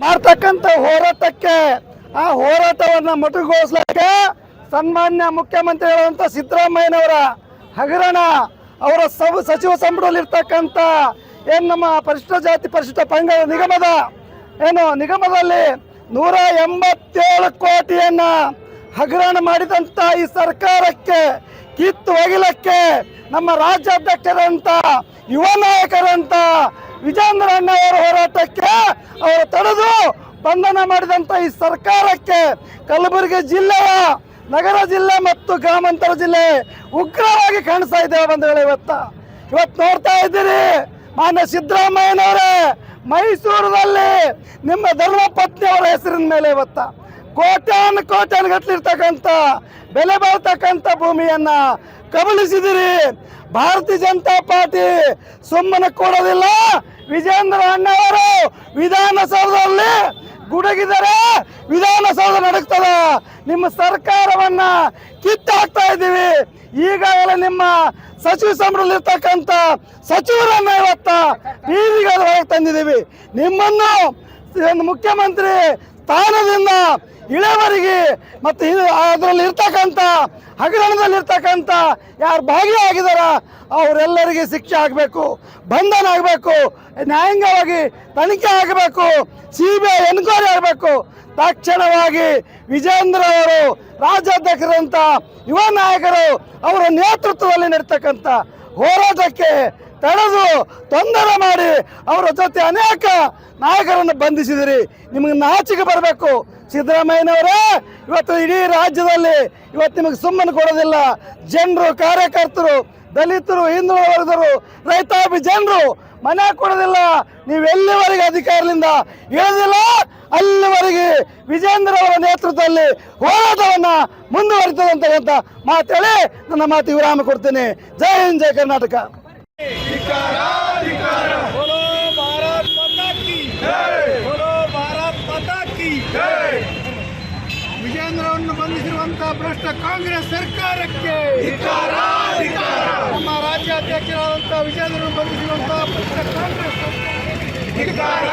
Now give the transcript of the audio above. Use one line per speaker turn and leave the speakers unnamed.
ಮಾಡ್ತಕ್ಕಂಥ ಹೋರಾಟಕ್ಕೆ, ಆ ಹೋರಾಟವನ್ನ ಮೊಟಕುಗೊಳಿಸಲಿಕ್ಕೆ ಸನ್ಮಾನ್ಯ ಮುಖ್ಯಮಂತ್ರಿಗಳಂತ ಸಿದ್ದರಾಮಯ್ಯನವರ ಹಗರಣ, ಅವರ ಸಬ್, ಸಚಿವ ಸಂಪುಟದಲ್ಲಿರ್ತಕ್ಕಂಥ ಏನು ನಮ್ಮ ಪರಿಶಿಷ್ಟ ಜಾತಿ ಪರಿಶಿಷ್ಟ ಪಂಗಡ ನಿಗಮದ, ಏನು ನಿಗಮದಲ್ಲಿ ನೂರ ಎಂಬತ್ತೇಳು ಕೋಟಿಯನ್ನ ಹಗರಣ ಮಾಡಿದಂತ ಈ ಸರ್ಕಾರಕ್ಕೆ, ಕಿತ್ತು ಒಗಿಲಕ್ಕೆ ನಮ್ಮ ರಾಜ್ಯಾಧ್ಯಕ್ಷರಂತ ಯುವ ನಾಯಕರಂತ ವಿಜೇಂದ್ರ ಅಣ್ಣಯವರ ಹೋರಾಟಕ್ಕೆ ಅವರು ತಡೆದು ಬಂಧನ ಮಾಡಿದಂತ ಈ ಸರ್ಕಾರಕ್ಕೆ ಕಲಬುರಗಿ ಜಿಲ್ಲೆಯ ನಗರ ಜಿಲ್ಲೆ ಮತ್ತು ಗ್ರಾಮಾಂತರ ಜಿಲ್ಲೆ ಉಗ್ರವಾಗಿ ಕಾಣಿಸ್ತಾ ಇದ್ದೇವೆ ಬಂಧುಗಳು ಇವತ್ತ. ಇವತ್ತು ನೋಡ್ತಾ ಇದ್ದೀರಿ, ಮಾನ್ಯ ಸಿದ್ದರಾಮಯ್ಯನವರೇ ಮೈಸೂರಿನಲ್ಲಿ ನಿಮ್ಮ ಧರ್ಮಪತ್ನಿ ಪತ್ನಿಯವರ ಹೆಸರಿನ ಮೇಲೆ ಇವತ್ತ. ಕೋಟ್ಯಾನು ಕೋಟ್ಯಾನು ಗಟ್ಲಿರ್ತಕ್ಕಂಥ ಬೆಲೆ ಬಾಳ್ತಕ್ಕಂಥ ಭೂಮಿಯನ್ನ ಕಬಳಿಸಿದಿರಿ. ಭಾರತೀಯ ಜನತಾ ಪಾರ್ಟಿ ಸುಮ್ಮನೆ ಕೊಡೋದಿಲ್ಲ. ವಿಜೇಂದ್ರ ಅಣ್ಣವರು ವಿಧಾನಸೌಧದಲ್ಲಿ ಗುಡಗಿದರೆ ವಿಧಾನಸೌಧ ನಡುಗ್ತದ. ನಿಮ್ಮ ಸರ್ಕಾರವನ್ನ ಕಿತ್ತಾಕ್ತಾ ಇದ್ದೀವಿ. ಈಗಾಗಲೇ ನಿಮ್ಮ ಸಚಿವ ಸಂಬಳದಲ್ಲಿರ್ತಕ್ಕಂಥ ಸಚಿವರನ್ನ ಇವತ್ತ ಬೀದಿಗಳ ಹೊರಗೆ ತಂದಿದ್ದೀವಿ. ನಿಮ್ಮನ್ನು ಮುಖ್ಯಮಂತ್ರಿ ಸ್ಥಾನದಿಂದ ಇಳೆವರಿಗೆ ಮತ್ತು ಅದರಲ್ಲಿ ಇರ್ತಕ್ಕಂಥ ಹಗರಣದಲ್ಲಿ ಇರ್ತಕ್ಕಂಥ ಯಾರು ಭಾಗಿಯಾಗಿದಾರ, ಅವರೆಲ್ಲರಿಗೆ ಶಿಕ್ಷೆ ಆಗಬೇಕು, ಬಂಧನ ಆಗಬೇಕು, ನ್ಯಾಯಾಂಗವಾಗಿ ತನಿಖೆ ಆಗಬೇಕು ಸಿ ಬಿ ಐ ಎನ್ಕ್ವೈರಿ ಆಗಬೇಕು. ತಕ್ಷಣವಾಗಿ ವಿಜೇಂದ್ರ ಅವರು ರಾಜ್ಯಾಧ್ಯಕ್ಷರಂಥ ಯುವ ನಾಯಕರು ಅವರ ನೇತೃತ್ವದಲ್ಲಿ ನಡೀತಕ್ಕಂಥ ಹೋರಾಟಕ್ಕೆ ತಡೆದು ತೊಂದರೆ ಮಾಡಿ ಅವರ ಜೊತೆ ಅನೇಕ ನಾಯಕರನ್ನು ಬಂಧಿಸಿದಿರಿ. ನಿಮಗೆ ನಾಚಿಕೆ ಬರಬೇಕು. ಸಿದ್ದರಾಮಯ್ಯನವರೇ, ಇವತ್ತು ಇಡೀ ರಾಜ್ಯದಲ್ಲಿ ಇವತ್ತು ನಿಮಗೆ ಸುಮ್ಮನೆ ಕೊಡೋದಿಲ್ಲ. ಜನರು, ಕಾರ್ಯಕರ್ತರು, ದಲಿತರು, ಹಿಂದುಳಿದ ವರ್ಗದರು ರೈತಾಪಿ ಜನರು ಮನೆ ಕೊಡೋದಿಲ್ಲ. ನೀವೆಲ್ಲಿವರೆಗೆ ಅಧಿಕಾರದಿಂದ ಇಳಿದಿಲ್ಲ? ಅಲ್ಲಿವರೆಗೆ ವಿಜೇಂದ್ರ ಅವರ ನೇತೃತ್ವದಲ್ಲಿ ಹೋರಾಟವನ್ನ ಮುಂದುವರಿತದೆ ಅಂತಕ್ಕಂಥ ಮಾತು ಹೇಳಿ, ನನ್ನ ಮಾತು ವಿರಾಮ ಕೊಡ್ತೇನೆ. ಜೈ ಹಿಂದ್, ಜೈ ಕರ್ನಾಟಕ.
ವಿಜೇಂದ್ರವನ್ನು ಬಂಧಿಸಿರುವಂತಹ ಭ್ರಷ್ಟ ಕಾಂಗ್ರೆಸ್ ಸರ್ಕಾರಕ್ಕೆ ನಮ್ಮ ರಾಜ್ಯಾಧ್ಯಕ್ಷರಾದಂತಹ ವಿಜೇಂದ್ರವನ್ನು ಬಂಧಿಸಿರುವಂತಹ ಭ್ರಷ್ಟ ಕಾಂಗ್ರೆಸ್ ಸರ್ಕಾರ